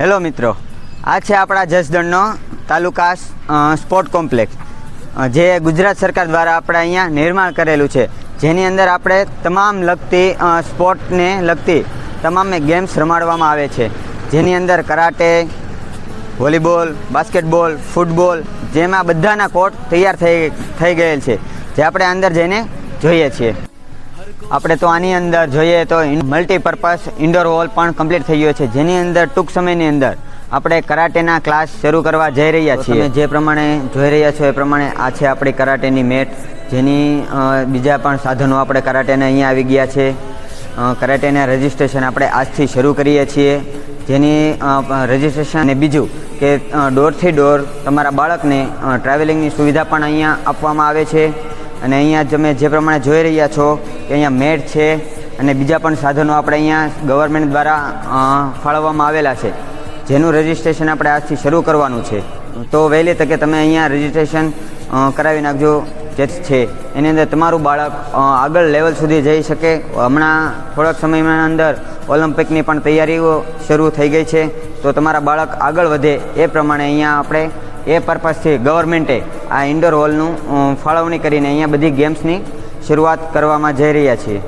Hello મિત્રો, આ છે આપણા જસદણનો તાલુકા સ્પોર્ટ કોમ્પ્લેક્સ. જે ગુજરાત સરકાર દ્વારા આપણે અહીંયા નિર્માણ કરેલું છે. જેની અંદર આપણે તમામ લગતી સ્પોર્ટને લગતી તમામ ગેમ્સ રમાડવામાં આવે છે. જેની અંદર કરાટે, વોલીબોલ, બાસ્કેટબોલ, ફૂટબોલ જેમાં બધાના કોર્ટ તૈયાર થઈ થઈ ગયેલ છે, જે આપણે અંદર જઈને જોઈએ છીએ. આપણે તો આની અંદર જોઈએ તો મલ્ટીપર્પઝ ઇન્ડોર હોલ પણ કમ્પ્લીટ થઈ ગયો છે. જેની અંદર ટૂંક સમયની અંદર આપણે કરાટેના ક્લાસ શરૂ કરવા જઈ રહ્યા છીએ. જે પ્રમાણે જોઈ રહ્યા છો એ પ્રમાણે આ છે આપણી કરાટેની મેટ. જેની બીજા પણ સાધનો આપણે કરાટેના અહીંયા આવી ગયા છે. કરાટેના રજિસ્ટ્રેશન આપણે આજથી શરૂ કરીએ છીએ. જેની રજિસ્ટ્રેશન અને બીજું કે ડોરથી ડોર તમારા બાળકને ટ્રાવેલિંગની સુવિધા પણ અહીંયા આપવામાં આવે છે. અને અહીંયા તમે જે પ્રમાણે જોઈ રહ્યા છો કે અહીંયા મેટ છે અને બીજા પણ સાધનો આપણે અહીંયા ગવર્મેન્ટ દ્વારા ફાળવવામાં આવેલા છે. જેનું રજિસ્ટ્રેશન આપણે આજથી શરૂ કરવાનું છે. તો વહેલી તકે તમે અહીંયા રજિસ્ટ્રેશન કરાવી નાખજો જે છે. એની અંદર તમારું બાળક આગળ લેવલ સુધી જઈ શકે. હમણાં થોડાક સમયમાં અંદર ઓલિમ્પિકની પણ તૈયારીઓ શરૂ થઈ ગઈ છે. તો તમારા બાળક આગળ વધે એ પ્રમાણે અહીંયા આપણે એ પર્પઝથી ગવર્મેન્ટે આ ઇન્ડોર હોલનું ફાળવણી કરીને અહીંયા બધી ગેમ્સની શરૂઆત કરવામાં જઈ રહ્યા છીએ.